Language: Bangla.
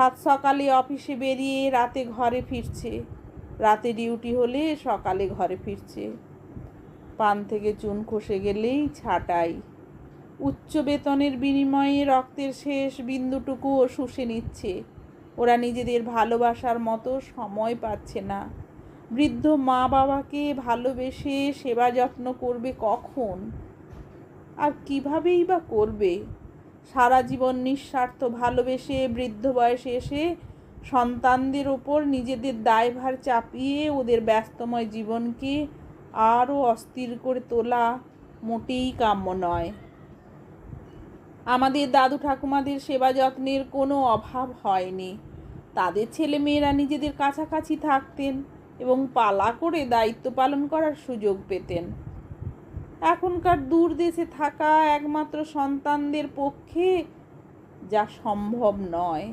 সাত সকালে অফিসে বেরিয়ে রাতে ঘরে ফিরছে। রাতে ডিউটি হলে সকালে ঘরে ফিরছে। পান থেকে চুন খসে গেলেই ছাটাই। উচ্চ বেতনের বিনিময়ে রক্তের শেষ বিন্দুটুকুও শুষে নিচ্ছে। ওরা নিজেদের ভালোবাসার মতো সময় পাচ্ছে না। বৃদ্ধ মা বাবাকে ভালোবেসে সেবা যত্ন করবে কখন? আর কিভাবেই বা করবে? সারা জীবন নিঃস্বার্থ ভালোবেসে, বৃদ্ধ বয়সে এসে সন্তানদের ওপর নিজেদের দায়ভার চাপিয়ে ওদের ব্যস্তময় জীবনকে আরও অস্থির করে তোলা মোটেই কাম্য নয়। আমাদের দাদু ঠাকুমাদের সেবা যত্নের কোনো অভাব হয়নি। তাদের ছেলে মেয়েরা নিজেদের কাছাকাছি থাকতেন এবং পালা করে দায়িত্ব পালন করার সুযোগ পেতেন। এখনকার দূর দেশে থাকা একমাত্র সন্তানদের পক্ষে যা সম্ভব নয়।